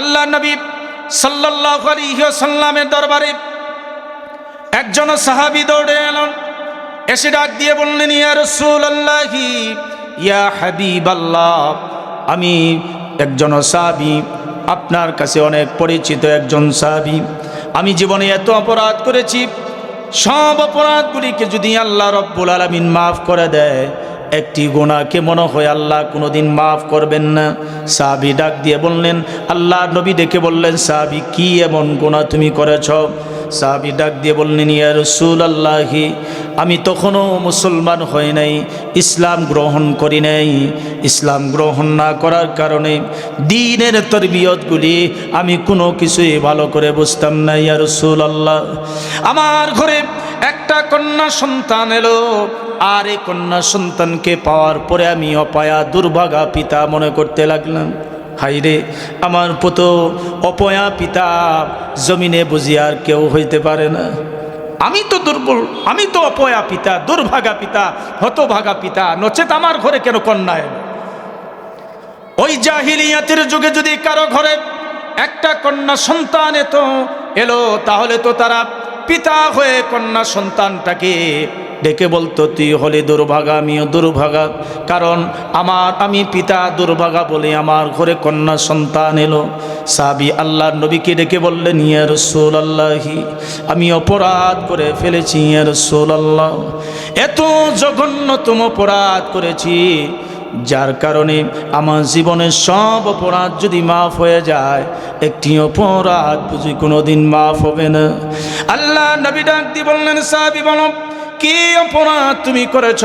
আল্লাহ নবী সাল্লাহ সাল্লামের দরবারে একজন সাহাবি দৌড়ে এলেন। এসে ডাক দিয়ে বললেন, ইয়া রসুল আল্লাহি ইয়া হাবিব আল্লাহ আমি একজন সাহাবি, আপনার কাছে অনেক পরিচিত একজন সাহাবি। আমি জীবনে এত অপরাধ করেছি, সব অপরাধগুলিকে যদি আল্লাহ রব্বুল আলমিন মাফ করে দেয় একটি গোনাকে মনে হয় আল্লাহ কোনোদিন মাফ করবেন না। সাহাবি ডাক দিয়ে বললেন আল্লাহ নবী ডেকে বললেন, সাহাবি, কি এমন গোনা তুমি করেছ? সাহাবি ডাক দিয়ে বললেন, ইয়া রসুল আল্লাহি আমি তখনও মুসলমান হই নাই, ইসলাম গ্রহণ করি নাই। ইসলাম গ্রহণ না করার কারণে দিনের তরবিয়তগুলি আমি কোনো কিছুই ভালো করে বুঝতাম না, ইয়া রসুল আল্লাহ আমার ঘরে একটা কন্যা সন্তান এলো, আর এই কন্যা সন্তানকে পাওয়ার পরে আমি অপায়া দুর্ভাগা পিতা মনে করতে লাগলাম। হাইরে আমার পুতো অপয়া পিতা জমিনে বুঝি আর কেউ হইতে পারে না। আমি তো দুর্বল, আমি তো অপয়া পিতা, দুর্ভাগা পিতা, হতভাগা পিতা, নচেত আমার ঘরে কেন কন্যা এলো? ওই জাহিলিয়াতের যুগে যদি কারও ঘরে একটা কন্যা সন্তান এত, এলো, তাহলে তো তারা পিতা হয়ে কন্যা সন্তানটাকে ডেকে বলতো, তুই হলে দুর্ভাগা, আমিও দুর্ভাগা। কারণ আমার, আমি পিতা দুর্ভাগা বলে আমার ঘরে কন্যা সন্তান এলো। সাবি আল্লাহ নবীকে ডেকে বললেন, ইয়া রসুল আল্লাহি আমি অপরাধ করে ফেলেছি, ইয়া রসুল আল্লাহ এত জঘন্যতম অপরাধ করেছি যার কারণে আমার জীবনের সব অপরাধ যদি মাফ হয়ে যায়, একটি অপরাধ বুঝি কোনোদিন মাফ হবে না। আল্লাহ নবী ডাক দিয়ে বললেন, সাহাবি বলো কি অপরাধ তুমি করেছ?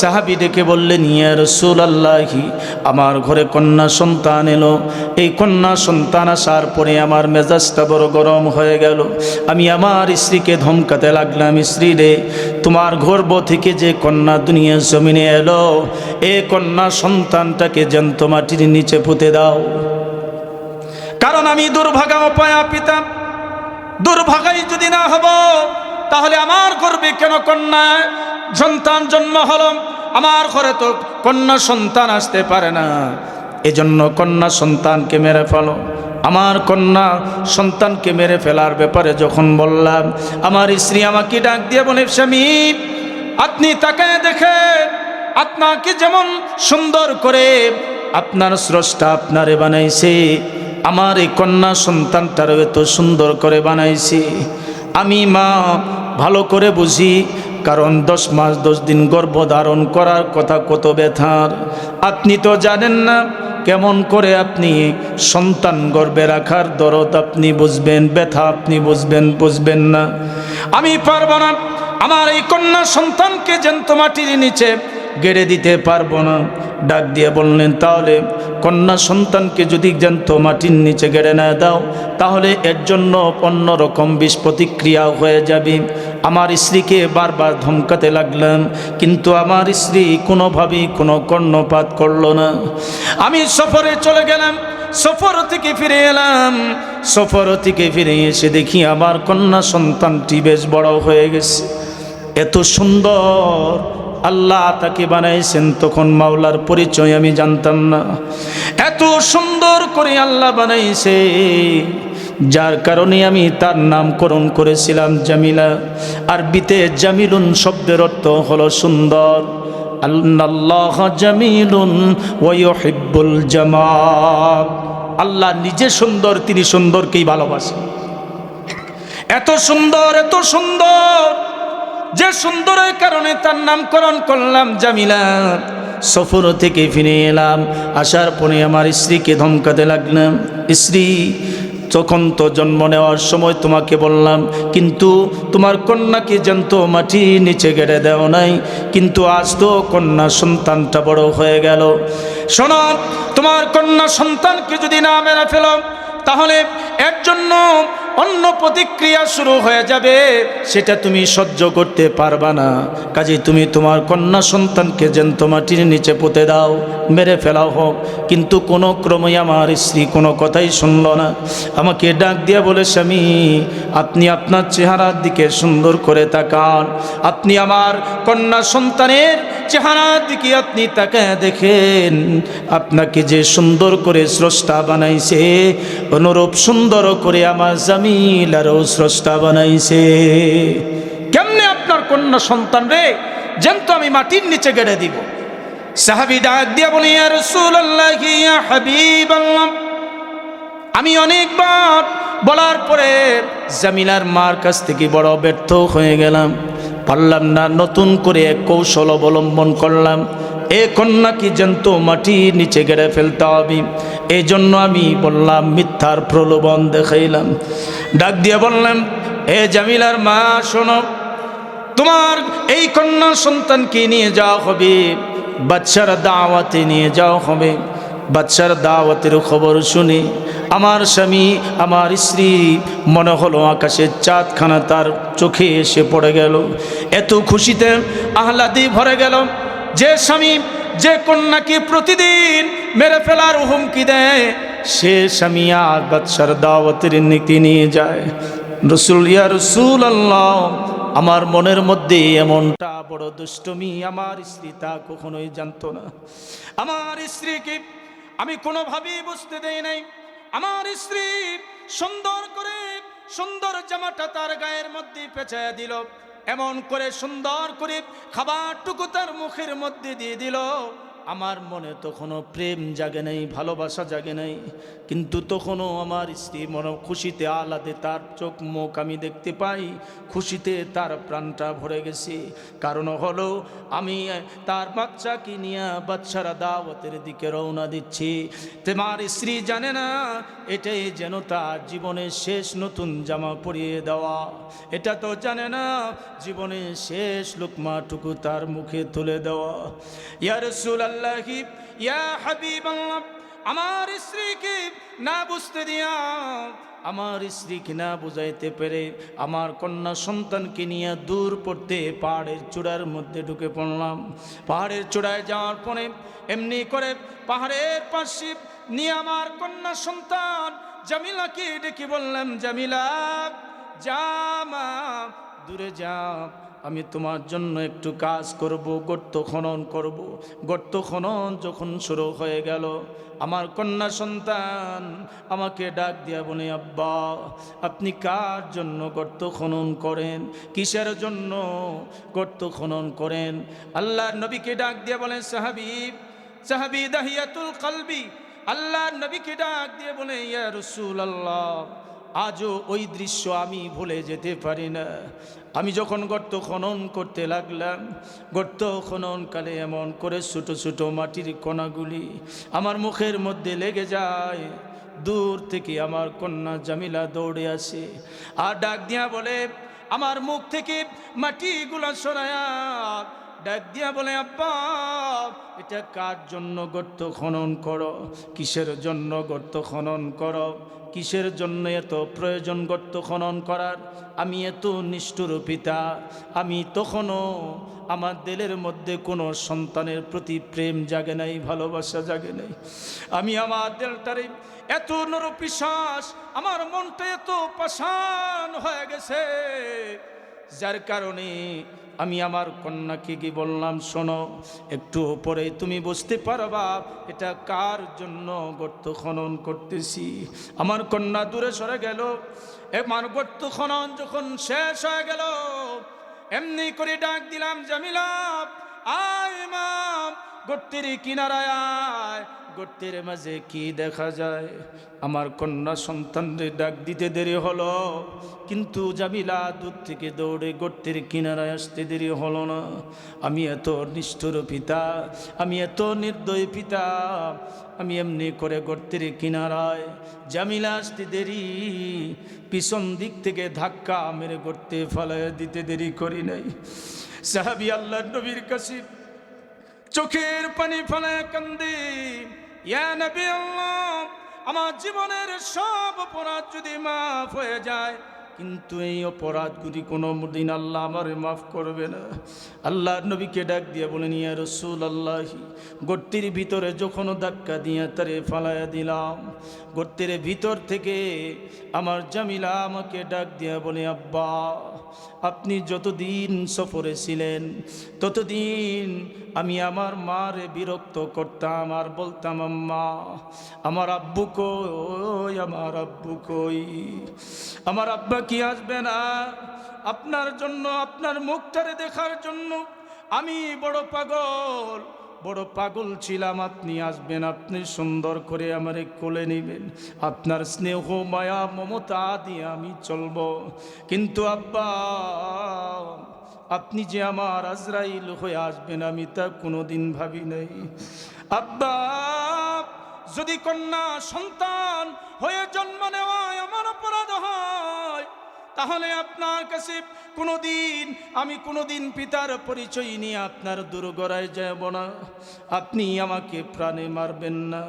সাহাবি ডেকে বললেন, ইয়া রসুল আল্লাহি আমার ঘরে কন্যা সন্তান এলো। এই কন্যা সন্তান আসার পরে আমার মেজাজটা বড় গরম হয়ে গেল। আমি আমার স্ত্রীকে ধমকাতে লাগলাম, স্ত্রী রে, তোমার গর্ভ থেকে যে কন্যা দুনিয়া জমিনে এলো, এ কন্যা সন্তানটাকে জ্যান্ত মাটির নিচে পুঁতে দাও। কারণ আমি দুর্ভাগা অপায়া পিতাম দুর্ভাগাই যদি না হব তাহলে আমার গর্বে কেন কন্যা? সন্তান জন্ম হলো, আমার ঘরে তো কন্যা সন্তান আসতে পারে না। এজন্য কন্যা সন্তানকে মেরে ফেলো। আমার কন্যা সন্তানকে মেরে ফেলার ব্যাপারে যখন বললাম, আমার স্ত্রী আমাকে ডাক দিয়ে বলে, স্বামী, আপনি তাকে দেখে আপনাকে যেমন সুন্দর করে আপনার স্রষ্টা আপনারে বানাইছে, আমার এই কন্যা সন্তানটারও এত সুন্দর করে বানাইছে। আমি মা ভালো করে বুঝি, কারণ দশ মাস দশ দিন গর্ভ ধারণ করার কথা কত ব্যথার। আপনি তো জানেন না কেমন করে আপনি সন্তান গর্বে রাখার দরদ আপনি বুঝবেন, ব্যথা আপনি বুঝবেন বুঝবেন না। আমি পারব না, আমার এই কন্যা সন্তানকে জ্যান্ত মাটির নিচে গেড়ে দিতে পারব না। ডাক দিয়ে বললেন, তাহলে কন্যা সন্তানকে যদি জ্যান্ত মাটির নিচে গেড়ে না দাও, তাহলে এর জন্য অন্য রকম বিষ প্রতিক্রিয়া হয়ে যাবে। আমার স্ত্রীকে বারবার ধমকাতে লাগলাম, কিন্তু আমার স্ত্রী কোনোভাবেই কোনো কর্ণপাত করল না। আমি সফরে চলে গেলাম, সফর থেকে ফিরে এলাম। সফর থেকে ফিরে এসে দেখি আমার কন্যা সন্তানটি বেশ বড় হয়ে গেছে। এত সুন্দর আল্লাহ তাকে বানাইছেন, তখন মাওলার পরিচয় আমি জানতাম না। এত সুন্দর করে আল্লাহ বানাইছে, যার কারণে আমি তার নামকরণ করেছিলাম জামিলা। আরবিতে জামিলুন শব্দের অর্থ হলো সুন্দর। আল্লাহ জামিলুন ওয়ুহিব্বুল জামাল আল্লাহ নিজে সুন্দর, তিনি সুন্দরকেই ভালোবাসেন এত সুন্দর এত সুন্দর। যে সুন্দরের কারণে তার নামকরণ করলাম জামিলা। সফর থেকে ফিরে এলাম, আসার পরে আমার স্ত্রীকে ধমকাতে লাগলাম। স্ত্রী, তখন তো জন্ম নেওয়ার সময় তোমাকে বললাম, কিন্তু তোমার কন্যাকে জানতো মাটি নিচে গেড়ে দেও নাই, কিন্তু আজ তো কন্যা সন্তানটা বড় হয়ে গেল। শোনো, তোমার কন্যা সন্তানকে যদি না মেরে ফেলো, তাহলে এর জন্য অন্য প্রতিক্রিয়া শুরু হয়ে যাবে, সেটা তুমি সহ্য করতে পারবা না। কাজে তুমি তোমার কন্যা সন্তানকে জ্যান্ত মাটির নিচে পুঁতে দাও, মেরে ফেলাও হোক। কিন্তু কোনো ক্রমেই আমার স্ত্রী কোনো কথাই শুনল না। আমাকে ডাক দিয়ে বলে, স্বামী, আপনি আপনার চেহারার দিকে সুন্দর করে তাকান। আপনি আমার কন্যা সন্তানের চেহারার দিকে আপনি তাকে দেখেন। আপনাকে যে সুন্দর করে স্রষ্টা বানাইছে, অনুরূপ সুন্দর করে আমার জামিল স্রষ্টা বানাইছে। কেমনে আপনার কন্যা সন্তান রে? জ্যান্ত আমি মাটির নিচে গেড়ে দিব। সাহাবি ডাক দিয়া বলি আমি অনেকবার বলার পরে জামিলার মার কাছ থেকে বড় ব্যর্থ হয়ে গেলাম। পারলাম না, নতুন করে এক কৌশল অবলম্বন করলাম। এ কন্যাকে জ্যান্ত মাটির নিচে গেড়ে ফেলতে হবে। এই জন্য আমি বললাম, মিথ্যার প্রলোভন দেখাইলাম। ডাক দিয়ে বললাম, এ জামিলার মা, শোনো, তোমার এই কন্যা সন্তানকে নিয়ে যাওয়া হবে বাচ্চার দাওয়াতে নিয়ে যাওয়া হবে। বাচ্চার দাওয়াতের খবর শুনে আমার স্বামী, আমার স্ত্রী মনে হলো আকাশের চাঁদখানা তার চোখে এসে পড়ে গেল। এত খুশিতে আহ্লাদি ভরে গেল যে স্বামী যে কন্যাকে প্রতিদিন মেরে ফেলার হুমকি দেয়, সে স্বামী আর বাচ্চার দাওয়াতের নীতি নিয়ে যায়। রসুল, ইয়া রসুল আল্লাহ আমার মনের মধ্যে এমনটা বড় দুষ্টমি আমার স্ত্রী তা কখনোই জানতো না। আমার স্ত্রীকে আমি কোনোভাবেই বুঝতে দেই নাই। আমার স্ত্রী সুন্দর করে সুন্দর জামাটা তার গায়ের মধ্যে পেঁচায় দিল। এমন করে সুন্দর করে খাবারটুকু তার মুখের মধ্যে দিয়ে দিল। আমার মনে তখনও প্রেম জাগে নাই, ভালোবাসা জাগে নাই। কিন্তু তখনও আমার স্ত্রী মনে খুশিতে আলাদে তার চোখ মুখ আমি দেখতে পাই, খুশিতে তার প্রাণটা ভরে গেছে। কারণ হলো, আমি তার বাচ্চাকে নিয়ে বাচ্চারা দাওয়াতের দিকে রওনা দিচ্ছি। তোমার স্ত্রী জানে না, এটাই যেন তার জীবনের শেষ নতুন জামা পরিয়ে দেওয়া। এটা তো জানে না, জীবনের শেষ লোকমাটুকু তার মুখে তুলে দেওয়া। ইয়ার ইয়া আমার স্ত্রীকে না বুঝতে দিয়া, আমার স্ত্রীকে না বুঝাইতে পেরে আমার কন্যা সন্তানকে নিয়ে দূর পড়তে পাহাড়ের চূড়ার মধ্যে ঢুকে পড়লাম। পাহাড়ের চূড়ায় যাওয়ার পরে এমনি করে পাহাড়ের পাশে নিয়ে আমার কন্যা সন্তান জামিলাকে ডেকে বললাম, জামিলা জামা দূরে যা। আমি তোমার জন্য একটু কাজ করব, গর্ত খনন করব। গর্ত খনন যখন শুরু হয়ে গেল, আমার কন্যা সন্তান আমাকে ডাক দিয়া বলে, আব্বা, আপনি কার জন্য গর্ত খনন করেন? কিসের জন্য গর্ত খনন করেন? আল্লাহর নবীকে ডাক দিয়া বলেন সাহাবিব সাহাবি দাহিয়াতুল কালবি। আল্লাহর নবীকে ডাক দিয়ে বলে, ইয়া রসুল আল্লাহ আজও ওই দৃশ্য আমি ভুলে যেতে পারি না। আমি যখন গর্ত খনন করতে লাগলাম, গর্ত খননকালে এমন করে ছোটো ছোটো মাটির কণাগুলি আমার মুখের মধ্যে লেগে যায়। দূর থেকে আমার কন্যা জামিলা দৌড়ে আসে আর ডাক দিয়া বলে, আমার মুখ থেকে মাটিগুলা সরায়া। ডাক দিয়া বলে, আব্বা, এটা কার জন্য গর্ত খনন করো? কিসের জন্য গর্ত খনন করো? কিসের জন্য এত প্রয়োজন গর্ত খনন করার? আমি এত নিষ্ঠুর পিতা, আমি তখনও আমার দিলের মধ্যে কোনো সন্তানের প্রতি প্রেম জাগে নাই, ভালোবাসা জাগে নাই। আমি আমার দিলটারে এত নরপিশ্বাস আমার মনটা এত পাশান হয়ে গেছে। যার কারণে আমি আমার কন্যাকে কি বললাম, শোনো, একটু পরে তুমি বুঝতে পারবা এটা কার জন্য গর্ত খনন করতেছি? আমার কন্যা দূরে সরে গেল। আমার গর্ত খনন যখন শেষ হয়ে গেল, এমনি করে ডাক দিলাম জামিলা আয় মাম গর্তের কিনারায় আয়। গর্তের মাঝে কি দেখা যায়? আমার কন্যা সন্তানদের ডাক দিতে দেরি হলো, কিন্তু জামিলা দূর থেকে দৌড়ে গর্তের কিনারায় আসতে দেরি হলো না। আমি এত নিষ্ঠুর পিতা, আমি এত নির্দয় পিতা, আমি এমনি করে গর্তের কিনারায় জামিলা আসতে দেরি, পিছন দিক থেকে ধাক্কা মেরে গর্তে ফেলায় দিতে দেরি করি নাই। সাহাবি আল্লাহ নবীর কাছে চোখের পানি ফেলায় কান্দি। আমার জীবনের সব অপরাধ যদি মাফ হয়ে যায়, কিন্তু এই অপরাধগুলি কোনো দিন আল্লাহ আমার মাফ করবে না। আল্লাহ নবীকে ডাক দিয়ে বলেন, ইয়া রসুল আল্লাহি গর্তির ভিতরে যখন ধাক্কা দিয়ে তারে ফালাইয়া দিলাম, গর্তের ভিতর থেকে আমার জামিলা আমাকে ডাক দিয়ে বলে, আব্বা আপনি যতদিন সফরে ছিলেন, ততদিন আমি আমার মারে বিরক্ত করতাম আর বলতাম, আম্মা, আমার আব্বু কই, আমার আব্বু কই? আমার আব্বা কি আসবে না? আপনার জন্য, আপনার মুখটারে দেখার জন্য আমি বড় পাগল। বড় পাগল ছিলাম, আপনি আসবেন, আপনি সুন্দর করে আমারে কোলে নেবেন। আপনার স্নেহ, মায়া, মমতা দিয়ে আমি চলব। কিন্তু আব্বা, আপনি যে আমার আজরাইল হয়ে আসবেন, আমি তা কোনোদিন ভাবি নাই। আব্বা, যদি কন্যা সন্তান হয়ে জন্ম নেওয়ায় আমার অপরাধ হয় তাহলে আপনার কাছে কোনোদিন, আমি কোনোদিন পিতার পরিচয় নিয়ে আপনার দুর্গরায় যাব না। আপনি আমাকে প্রাণে মারবেন না।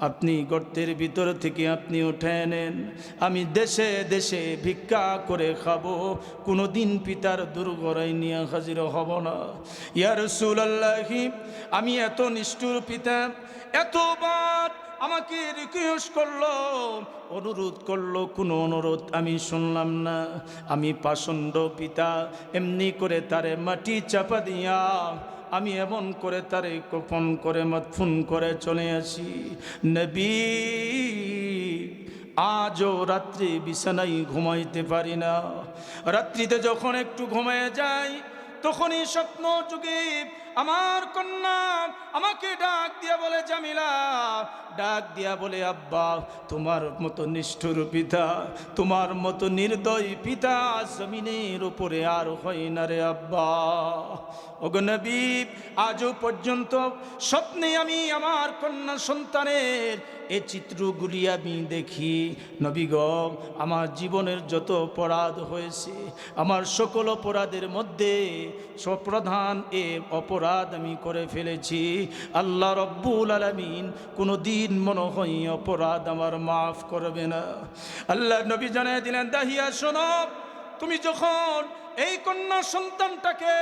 আপনি গর্তের ভিতর থেকে আপনি উঠে নেন। আমি দেশে দেশে ভিক্ষা করে খাব। কোনোদিন পিতার দুর্গরায় নিয়ে হাজির হব না। ইয়ার সুলাল্লাহি আমি এত নিষ্ঠুর পিতা এত এতবার আমাকে রিকোয়েস্ট করল, অনুরোধ করল, কোনো অনুরোধ আমি শুনলাম না। আমি পাষণ্ড পিতা, এমনি করে তারে মাটি চাপা দিয়া, আমি এমন করে তারে কোপন করে ফোন করে চলে আসি। নবী, আজও রাত্রি বিছানায় ঘুমাইতে পারি না। রাত্রিতে যখন একটু ঘুমিয়ে যাই, তখনই স্বপ্ন যুগে আমার কন্যা আমাকে ডাক দিয়া বলে, জামিলা, ডাক দিয়া বলে, আব্বা, তোমার মতো নিষ্ঠুর পিতা, তোমার মতো নির্দয় পিতা জমিনের উপরে আর হয় না রে আব্বা। অগনবী আজও পর্যন্ত স্বপ্নে আমি আমার কন্যা সন্তানের এ চিত্রগুলি আমি দেখি। নবীগ আমার জীবনের যত অপরাধ হয়েছে, আমার সকল অপরাধের মধ্যে সপ্রধান এ অপরাধ আমি করে ফেলেছি। আল্লাহ রব্বুল আলমিন কোনো দিন মনে হয় অপরাধ আমার মাফ করবে না। আল্লাহ নবী জানিয়ে দিলেন, দাহিয়া সোনব তুমি যখন এই কন্যা সন্তানটাকে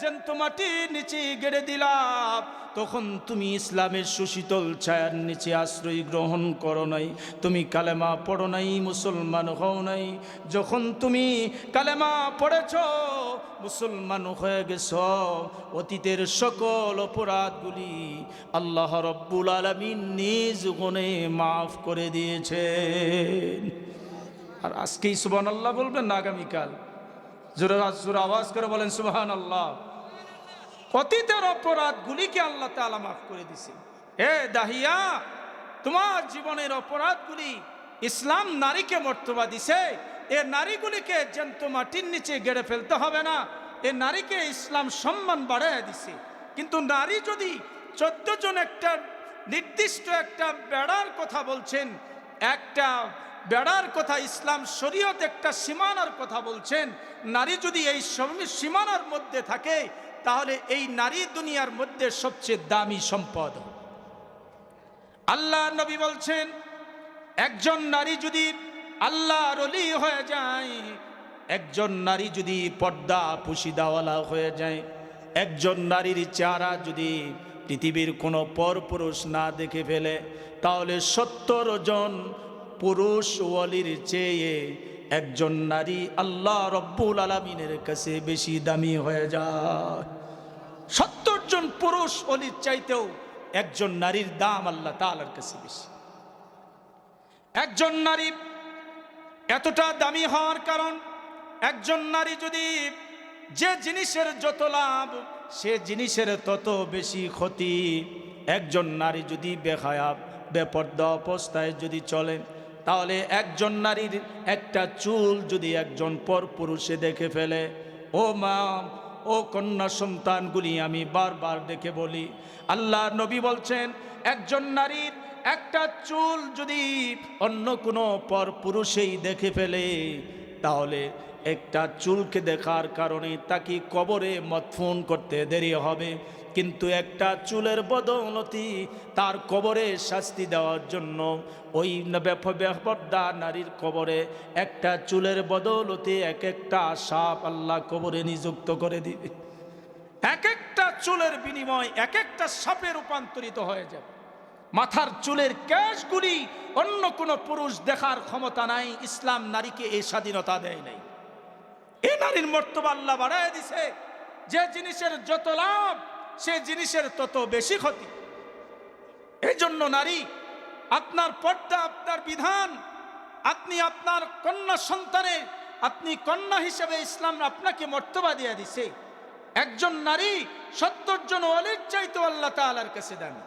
যেন মাটির নিচে গেড়ে দিলাম তখন তুমি ইসলামের সুশীতল ছায়ার নিচে আশ্রয় গ্রহণ করো নাই, তুমি কালেমা পড়ো নাই, মুসলমান হও নাই। যখন তুমি কালেমা পড়েছ, মুসলমান হয়ে গেছ, অতীতের সকল অপরাধগুলি আল্লাহ রব্বুল আলমিন নিজ গুণে মাফ করে দিয়েছে আর আজকেই সুবান আল্লাহ বলবেন না আগামীকাল? জোরে জোরে আওয়াজ করে বলেন সুবাহান আল্লাহ অতীতের অপরাধগুলিকে আল্লাহ তালা মাফ করে দিছে। এ দাহিয়া, তোমার জীবনের অপরাধগুলি ইসলাম নারীকে মর্তবা দিছে। এ নারীগুলিকে জ্যান্ত মাটির নিচে গেড়ে ফেলতে হবে না। এ নারীকে ইসলাম সম্মান বাড়ায় দিছে। কিন্তু নারী যদি চোদ্দ জন একটা নির্দিষ্ট একটা বেড়ার কথা বলছেন, একটা বেড়ার কথা ইসলাম শরীয়ত একটা সীমানার কথা বলছেন, নারী যদি এই সীমানার মধ্যে থাকে তাহলে এই নারী দুনিয়ার মধ্যে সবচেয়ে দামি সম্পদ। আল্লাহ নবী বলছেন, একজন নারী যদি আল্লাহ রলি হয়ে যায়, একজন নারী যদি পর্দা পুশিদাওয়ালা হয়ে যায়, একজন নারীর চেহারা যদি পৃথিবীর কোনো পরপুরুষ না দেখে ফেলে, তাহলে সত্তর জন পুরুষ ওয়ালির চেয়ে একজন নারী আল্লাহ রব্বুল আলমিনের কাছে বেশি দামি হয়ে যায়। সত্তর জন পুরুষ অলির চাইতেও একজন নারীর দাম আল্লাহ তালার কাছে বেশি। একজন নারী এতটা দামি হওয়ার কারণ, একজন নারী যদি যে জিনিসের যত লাভ, সে জিনিসের তত বেশি ক্ষতি। একজন নারী যদি বেখায়াব বেপর্দা অবস্থায় যদি চলে তাহলে একজন নারীর একটা চুল যদি একজন পর পুরুষে দেখে ফেলে, ও মা, ও কন্যা সন্তানগুলি আমি বারবার দেখে বলি। আল্লাহ নবী বলছেন, একজন নারীর একটা চুল যদি অন্য কোনো পর পুরুষেই দেখে ফেলে, তাহলে একটা চুলকে দেখার কারণে তাকে কবরে মতফুন করতে দেরি হবে। কিন্তু একটা চুলের বদৌলতি তার কবরে শাস্তি দেওয়ার জন্য। ওই ব্যাপদা নারীর কবরে একটা চুলের বদৌলতি, এক একটা সাপ আল্লাহ কবরে নিযুক্ত করে দিবে। এক একটা চুলের বিনিময়, এক একটা সাপে রূপান্তরিত হয়ে যাবে। মাথার চুলের ক্যাশগুলি অন্য কোনো পুরুষ দেখার ক্ষমতা নাই, ইসলাম নারীকে এই স্বাধীনতা দেয় নাই। এই নারীর মর্তবা আল্লাহ বাড়ায় দিছে, যে জিনিসের যত লাভ সে জিনিসের তত বেশি ক্ষতি। এই জন্য নারী, আপনার পর্দা, আপনার বিধান, আপনি আপনার কন্যা সন্তানের আপনি কন্যা হিসেবে ইসলাম আপনাকে মর্তবা দিয়ে দিছে। একজন নারী সত্তর জন অলির চাইতো আল্লাহ তালার কাছে দামি।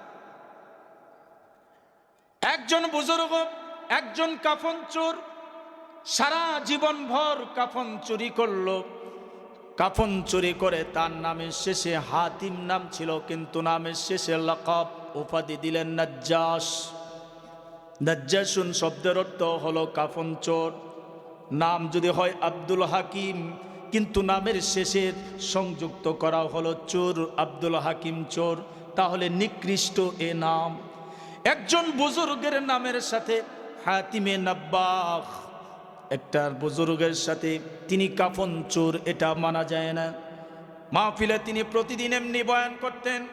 একজন বুজুর্গ, একজন কাফন চোর, সারা জীবন ভর কাফন চুরি করল। কাফন চুরি করে তার নামের শেষে হাতিম নাম ছিল, কিন্তু নামের শেষে লকব উপাধি দিলেন নাজ্জাস। নাজ্জাসুন শব্দের অর্থ হলো কাফন চোর। নাম যদি হয় আব্দুল হাকিম, কিন্তু নামের শেষে সংযুক্ত করা হলো চোর, আব্দুল হাকিম চোর। তাহলে নিকৃষ্ট এ নাম। একজন বুজুর্গের নামের সাথে হাতিমে নাব্বাখ একটা বুজুর্গের সাথে তিনি কাফন চোর, এটা মানা যায় না। মাহফিলে তিনি প্রতিদিন এমনি বয়ান করতেন।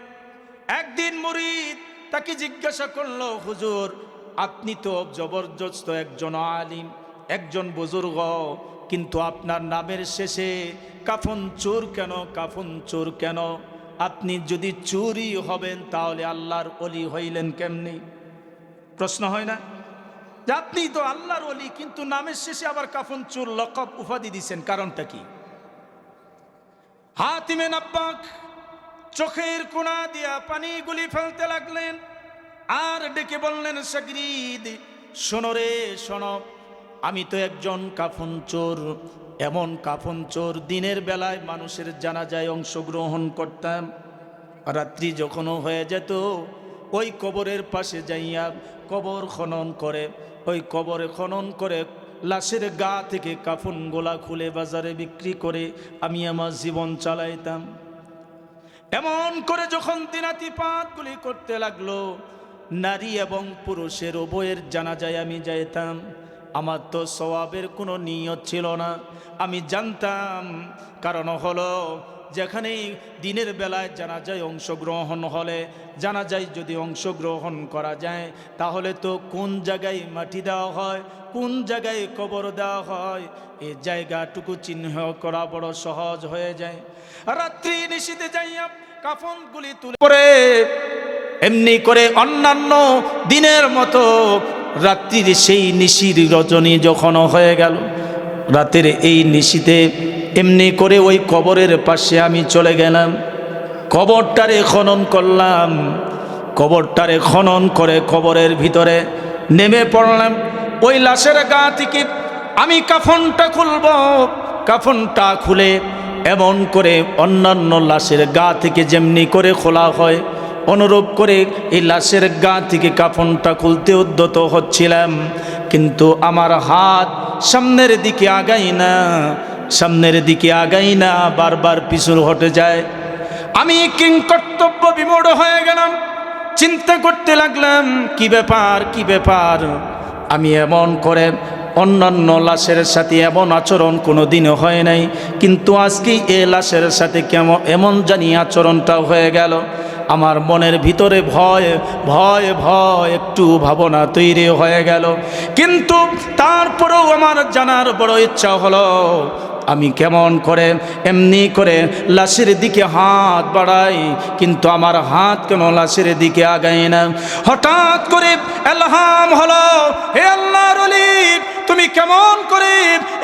একদিন মুরিদ তাকে জিজ্ঞাসা করল, হুজুর, আপনি তো জবরদস্ত একজন আলিম, একজন বুজুর্গ, কিন্তু আপনার নামের শেষে কাফন চোর কেন, কাফন চোর কেন? আপনি যদি চুরি হবেন তাহলে আল্লাহর অলি হইলেন কেমনি? প্রশ্ন হয় না? আপনি তো আল্লাহর অলি কিন্তু নামের শেষে আবার কাফন চোর লকব উপাধি দিচ্ছেন কারণটা কি? হাতিমে নাব্বাক চোখের কোনা দিয়া পানিগুলি ফেলতে লাগলেন, আর ডেকে বললেন, সাগরিদ, শোনো রে, শোনো, আমি তো একজন কাফন চোর। এমন কাফন চোর দিনের বেলায় মানুষের জানাজায় অংশগ্রহণ করতাম। রাত্রি যখনও হয়ে যেত, ওই কবরের পাশে যাইয়া কবর খনন করে ওই কবরে খনন করে লাশের গা থেকে কাফন গোলা খুলে বাজারে বিক্রি করে আমি আমার জীবন চালাইতাম। এমন করে যখন দিনাতি পাতগুলি করতে লাগল, নারী এবং পুরুষের উভয়ের জানা যায় আমি যাইতাম। আমার তো সবাবের কোনো নিয়ত ছিল না। আমি জানতাম, কারণ হলো যেখানে দিনের বেলায় জানা যায় অংশগ্রহণ হলে জানা যায় যদি অংশগ্রহণ করা যায়, তাহলে তো কোন জায়গায় মাটি দেওয়া হয়, কোন জায়গায় কবর দেওয়া হয় এই জায়গাটুকু চিহ্ন করা বড় সহজ হয়ে যায়। রাত্রি নিশীতে যাইয়া কাফনগুলি তুলে করে এমনি করে অন্যান্য দিনের মতো রাত্রির সেই নিশির রজনী যখন হয়ে গেল, রাতের এই নিশিতে এমনি করে ওই কবরের পাশে আমি চলে গেলাম। কবরটারে খনন করলাম। কবরটারে খনন করে কবরের ভিতরে নেমে পড়লাম। ওই লাশের গা থেকে আমি কাফনটা খুলব। কাফনটা খুলে এমন করে অন্যান্য লাশের গা থেকে যেমনি করে খোলা হয়, অনুরূপ করে এই লাশের গা থেকে কাফনটা খুলতে উদ্যত হচ্ছিলাম। কিন্তু আমার হাত সামনের দিকে আগাই না। সামনের দিকে আগাই না, বারবার পিছু হটে যায়। আমি কিং কর্তব্য বিমূঢ় হয়ে গেলাম। চিন্তা করতে লাগলাম, কি ব্যাপার কি ব্যাপার? আমি এমন করে অন্যান্য লাশের সাথে এমন আচরণ কোনো দিনও হয় নাই। কিন্তু আজকে এ লাশের সাথে কেমন এমন জানি আচরণটাও হয়ে গেল। আমার মনের ভিতরে ভয় ভয় ভয়, একটু ভাবনা তৈরি হয়ে গেল। কিন্তু তারপরেও আমার জানার বড় ইচ্ছা হলো আমি কেমন করে, এমনি করে লাশের দিকে হাত বাড়াই, কিন্তু আমার হাত কেন লাশের দিকে আগাই না? হঠাৎ করে এলহাম হলো, হে আল্লাহর তুমি কেমন করে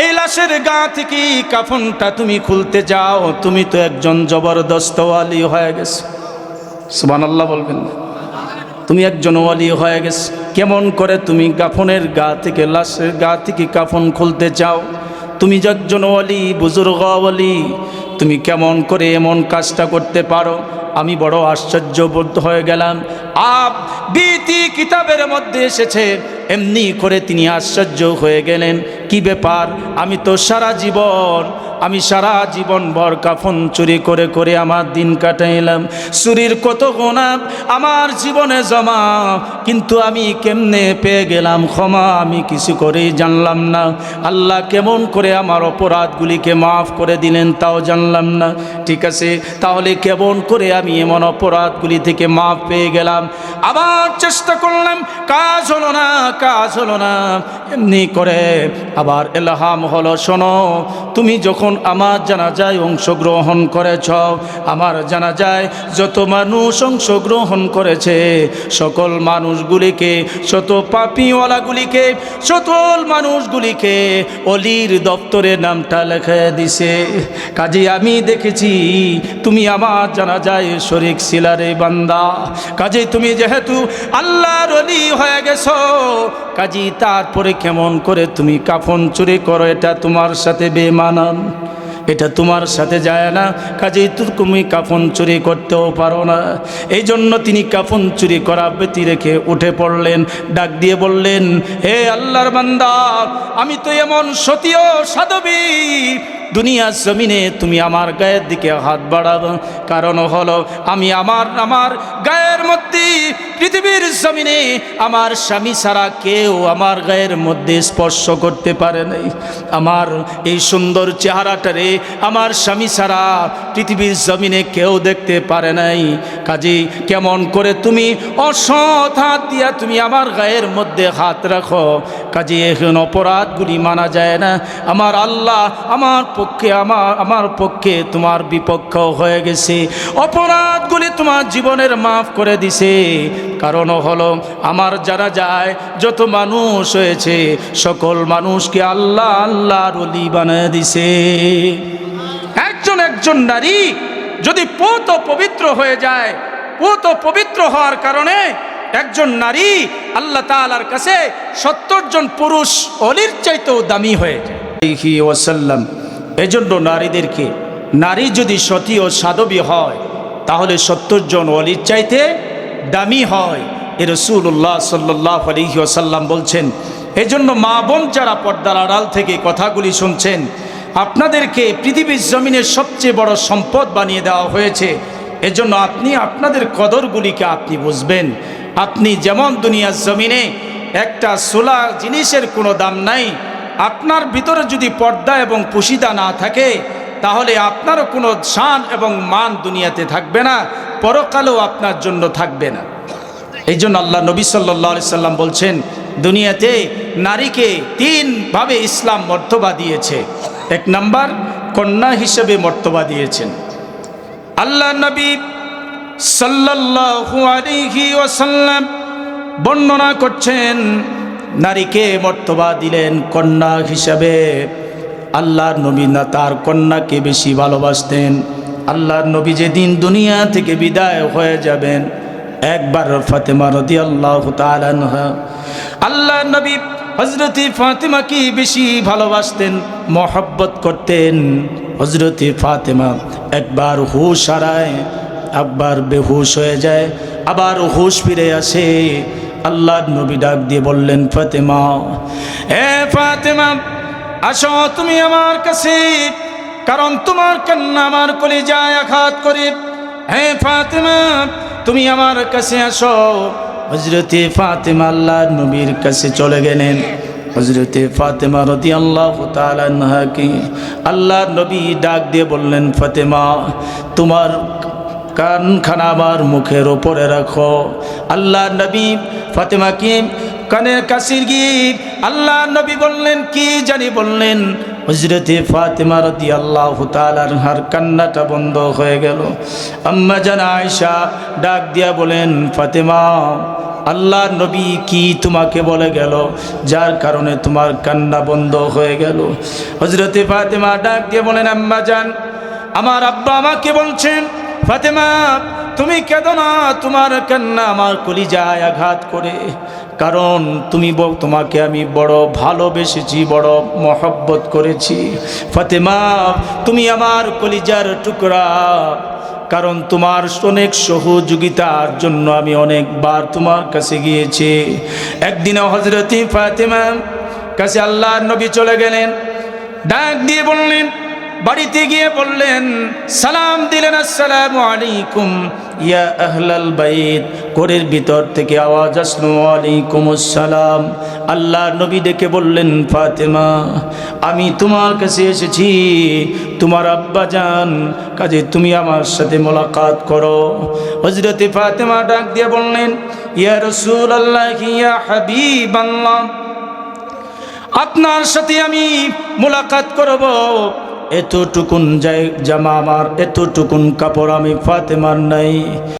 এই লাশের গা থেকে কাফনটা তুমি খুলতে যাও? তুমি তো একজন জবরদস্ত আলী হয়ে গেছো। সুবান আল্লাহ বলবেন তুমি একজন ওয়ালি হয়ে গেছে। কেমন করে তুমি কাফনের গা থেকে, লাশের গা থেকে কাফন খুলতে চাও তুমি যজ্জন ওয়ালি বুজুর্গ অলি তুমি কেমন করে এমন কাজটা করতে পারো? আমি বড় আশ্চর্যবোধ হয়ে গেলাম। আপ বিতি কিতাবের মধ্যে এসেছে। এমনি করে তিনি আশ্চর্য হয়ে গেলেন। কি ব্যাপার? আমি তো সারা জীবন, আমি সারা জীবন ভর কাফন চুরি করে করে আমার দিন কাটাইলাম। চুরির কত গোনা আমার জীবনে জমা, কিন্তু আমি কেমনে পেয়ে গেলাম ক্ষমা আমি কিছু করেই জানলাম না। আল্লাহ কেমন করে আমার অপরাধগুলিকে মাফ করে দিলেন তাও জানলাম না। ঠিক আছে, তাহলে কেমন করে আমি এমন অপরাধগুলি থেকে মাফ পেয়ে গেলাম। আবার চেষ্টা করলাম, কাজ হলো না, কাজ হলো না। এমনি করে আবার এলাহাম হলো, শোনো, তুমি যখন আমার জানাজায় অংশগ্রহণ করেছ, আমার জানা যায় যত মানুষ অংশগ্রহণ করেছে, সকল মানুষগুলিকে, শত পাপিওয়ালাগুলিকে, সকল মানুষগুলিকে অলির দপ্তরে নামটা লেখে দিছে। কাজে আমি দেখেছি, তুমি আমার জানা যায় শরিক শিলারে বান্দা। কাজে তুমি যেহেতু আল্লাহর অলি হয়ে গেছো, কাজী তারপরে কেমন করে তুমি কাফন চুরি করো, এটা তোমার সাথে বেমানান। এটা তোমার সাথে যায় না। কাজেই তুমি কাফন চুরি করতেও পারো না। এই জন্য তিনি কাফন চুরি করা ব্যতি রেখে উঠে পড়লেন, ডাক দিয়ে বললেন, হে আল্লাহর বান্দা, আমি তো এমন সতীয় সাধবী দুনিয়ার জমিনে তুমি আমার গায়ের দিকে হাত বাড়াবো। কারণ হলো, আমি আমার আমার গায়ের মধ্যে, পৃথিবীর জমিনে আমার স্বামী ছাড়া কেউ আমার গায়ের মধ্যে স্পর্শ করতে পারে নাই। আমার এই সুন্দর চেহারাটারে আমার স্বামী ছাড়া পৃথিবীর জমিনে কেউ দেখতে পারে নাই। কাজী কেমন করে তুমি অসৎ হাত দিয়া তুমি আমার গায়ের মধ্যে হাত রাখো। কাজে এখন অপরাধগুলি মানা যায় না। আমার আল্লাহ আমার পক্ষে, আমার আমার পক্ষে তোমার বিপক্ষ হয়ে গেছে। অপরাধগুলি তোমার জীবনের মাফ করে দিছে। কারণ হলো, আমার যারা যায়, যত মানুষ হয়েছে, সকল মানুষকে আল্লাহ আল্লাহ রলি বানিয়ে দিছে। একজন একজন নারী যদি পোত পবিত্র হয়ে যায়, পোত পবিত্র হওয়ার কারণে একজন নারী আল্লাহ তালার কাছে সত্তর জন পুরুষ অলির চাইতেও দামি হয়ে যায়। ওসাল্লাম এজন্য নারীদেরকে, নারী যদি সতী ও সাধবী হয়, তাহলে সত্তর জন অলির চাইতে দামি হয়। এ রসুল্লাহ সাল্লাহ আলহি ওসাল্লাম বলছেন, এজন্য মা বোন যারা পর্দার আড়াল থেকে কথাগুলি শুনছেন, আপনাদেরকে পৃথিবীর জমিনের সবচেয়ে বড় সম্পদ বানিয়ে দেওয়া হয়েছে। এজন্য আপনি আপনাদের কদরগুলিকে আপনি বুঝবেন। আপনি যেমন দুনিয়ার জমিনে একটা সোলা জিনিসের কোনো দাম নাই আপনার ভিতরে যদি পর্দা এবং পুশিদা না থাকে, তাহলে আপনারও কোনো শান এবং মান দুনিয়াতে থাকবে না, পরকালেও আপনার জন্য থাকবে না। এই জন্য আল্লাহ নবী সাল্লাহ সাল্লাম বলছেন, দুনিয়াতে নারীকে তিনভাবে ইসলাম মর্তবা দিয়েছে। এক নাম্বার, কন্যা হিসেবে মর্তবা দিয়েছেন। আল্লাহ নবী আলাইহি বর্ণনা করছেন নারীকে মর্তবা দিলেন কন্যা হিসাবে। আল্লাহর নবী না তার কন্যাকে বেশি ভালোবাসতেন। আল্লাহর নবী যেদিন দুনিয়া থেকে বিদায় হয়ে যাবেন, একবার ফাতেমা রদি আল্লাহ আল্লাহ নবী হজরতি ফাতেমাকে বেশি ভালোবাসতেন, মহব্বত করতেন। হজরতি ফাতেমা একবার হুশ হারায়, একবার বেহুশ হয়ে যায়, আবার হুশ ফিরে আসে। আল্লাহ নবী ডাক দিয়ে বললেন, ফাতেমা হে ফাতেমা, আসো, তুমি আমার কাছে, কারণ তোমার কান্না আমার কলিজায় আঘাত করে। হে ফাতেমা, তুমি আমার কাছে আসো। হজরতে ফাতেমা আল্লাহ নবীর কাছে চলে গেলেন। হজরতে ফাতেমা রদি আল্লাহ তালাকে আল্লাহ নবী ডাক দিয়ে বললেন, ফাতেমা, তোমার কানখানা আমার মুখের ওপরে রাখো। আল্লাহ নবী ফাতেমাকে কানের কাশির গিয়ে আল্লাহ নবী বললেন, কি জানি বললেন? হজরতে ফাতেমা রদি আল্লাহ তালার কান্নাটা বন্ধ হয়ে গেল। আম্মা জানা আয়সা ডাক দিয়া বলেন, ফাতেমা, আল্লাহ নবী কি তোমাকে বলে গেল? যার কারণে তোমার কান্না বন্ধ হয়ে গেল। হজরতে ফাতেমা ডাক দিয়ে বলেন, আম্মা যান আমার আব্বা আমাকে বলছেন ফাতেমা, তুমি কেঁদো না, তোমার কান্না আমার কলিজায় আঘাত করে। কারণ তুমি তোমাকে আমি বড় ভালোবেসেছি, বড় মহব্বত করেছি। ফাতেমা, তুমি আমার কলিজার টুকরা। কারণ তোমার অনেক সহযোগিতার জন্য আমি অনেকবার তোমার কাছে গিয়েছি। একদিন হজরতি ফাতেমা কাছে আল্লাহর নবী চলে গেলেন, ডাক দিয়ে বললেন বাড়িতে গিয়ে বললেন, সালাম দিলেন, আসসালামু আলাইকুম, ইয়া আহলাল বাইত। কোরের ভিতর থেকে আওয়াজ আসলো আলাইকুম আসসালাম। আল্লাহ নবী ডেকে বললেন, ফাতেমা, আমি তোমার কাছে এসেছি। তোমার আব্বা যান, কাজে তুমি আমার সাথে মোলাকাত করো। হজরতে ফাতেমা ডাক দিয়ে বললেন, ইয়া রসুল আল্লাহ ইয়া হাবিব আল্লাহ আপনার সাথে আমি মোলাকাত করব। এতটুকুন জামা আমার এতটুকুন কাপড় আমি ফাতেমার নাই।